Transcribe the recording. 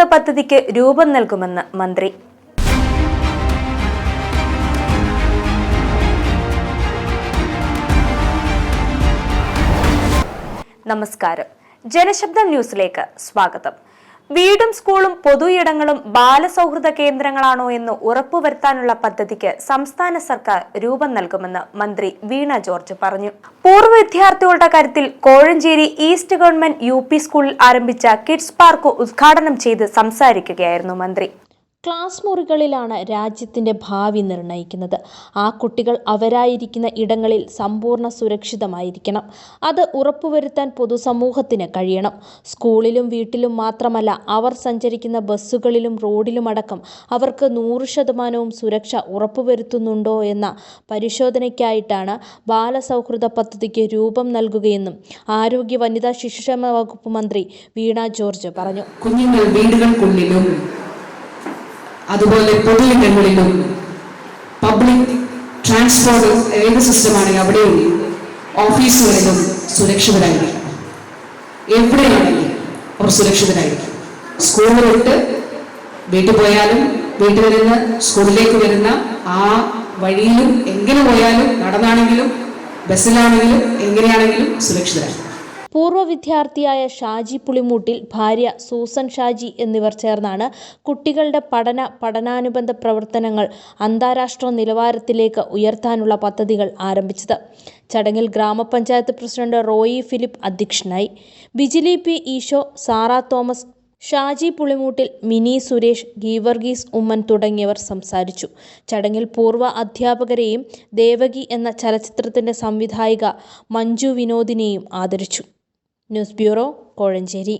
സൗഹൃദ പദ്ധതിക്ക് രൂപം നൽകുമെന്ന് മന്ത്രി. നമസ്കാരം. ജനശബ്ദം ന്യൂസിലേക്ക് സ്വാഗതം. വീടും സ്കൂളും പൊതു ഇടങ്ങളും ബാലസൗഹൃദ കേന്ദ്രങ്ങളാണോ എന്ന് ഉറപ്പുവരുത്താനുള്ള പദ്ധതിക്ക് സംസ്ഥാന സർക്കാർ രൂപം നൽകുമെന്ന് മന്ത്രി വീണ ജോർജ് പറഞ്ഞു. പൂർവ വിദ്യാർത്ഥികളുടെ കാര്യത്തിൽ കോഴഞ്ചേരി ഈസ്റ്റ് ഗവൺമെന്റ് യു സ്കൂളിൽ ആരംഭിച്ച കിഡ്സ് പാർക്ക് ഉദ്ഘാടനം ചെയ്ത് സംസാരിക്കുകയായിരുന്നു മന്ത്രി. ക്ലാസ് മുറികളിലാണ് രാജ്യത്തിന്റെ ഭാവി നിർണയിക്കുന്നത് ആ കുട്ടികൾ അവരായിരിക്കുന്ന ഇടങ്ങളിൽ സമ്പൂർണ സുരക്ഷിതമായിരിക്കണം. അത് ഉറപ്പുവരുത്താൻ പൊതുസമൂഹത്തിന് കഴിയണം. സ്കൂളിലും വീട്ടിലും മാത്രമല്ല അവർ സഞ്ചരിക്കുന്ന ബസ്സുകളിലും റോഡിലുമടക്കം അവർക്ക് നൂറ് ശതമാനവും സുരക്ഷ ഉറപ്പുവരുത്തുന്നുണ്ടോ എന്ന പരിശോധനയ്ക്കായിട്ടാണ് ബാലസൗഹൃദ പദ്ധതിക്ക് രൂപം നൽകുകയെന്നും ആരോഗ്യ വനിതാ ശിശുക്ഷേമ വകുപ്പ് മന്ത്രി വീണ ജോർജ് പറഞ്ഞു. കുഞ്ഞുങ്ങൾ വീടുകൾക്കുള്ളിലും അതുപോലെ പൊതുയിടങ്ങളിലും പബ്ലിക് ട്രാൻസ്പോർട്ട് ഏത് സിസ്റ്റമാണെങ്കിൽ അവിടെയും ഓഫീസുകളിലും സുരക്ഷിതരായിരിക്കും. എവിടെയാണെങ്കിലും അവർ സുരക്ഷിതരായിരിക്കും. സ്കൂളിൽ വിട്ട് വീട്ടിൽ പോയാലും വീട്ടിൽ വരുന്ന സ്കൂളിലേക്ക് വരുന്ന ആ വഴിയിലും എങ്ങനെ പോയാലും നടന്നാണെങ്കിലും ബസ്സിലാണെങ്കിലും എങ്ങനെയാണെങ്കിലും സുരക്ഷിതരായിരിക്കും. പൂർവ വിദ്യാർത്ഥിയായ ഷാജി പുളിമൂട്ടിൽ ഭാര്യ സൂസൻ ഷാജി എന്നിവർ ചേർന്നാണ് കുട്ടികളുടെ പഠന പഠനാനുബന്ധ പ്രവർത്തനങ്ങൾ അന്താരാഷ്ട്ര നിലവാരത്തിലേക്ക് ഉയർത്താനുള്ള പദ്ധതികൾ ആരംഭിച്ചത്. ചടങ്ങിൽ ഗ്രാമപഞ്ചായത്ത് പ്രസിഡന്റ് റോയി ഫിലിപ്പ് അധ്യക്ഷനായി. ബിജിലി പി ഈശോ സാറ തോമസ് ഷാജി പുളിമൂട്ടിൽ മിനി സുരേഷ് ഗീവർഗീസ് ഉമ്മൻ തുടങ്ങിയവർ സംസാരിച്ചു. ചടങ്ങിൽ പൂർവ അധ്യാപകരെയും ദേവകി എന്ന ചലച്ചിത്രത്തിന്റെ സംവിധായിക മഞ്ജു വിനോദിനെയും ആദരിച്ചു. News bureau Kozhencherry.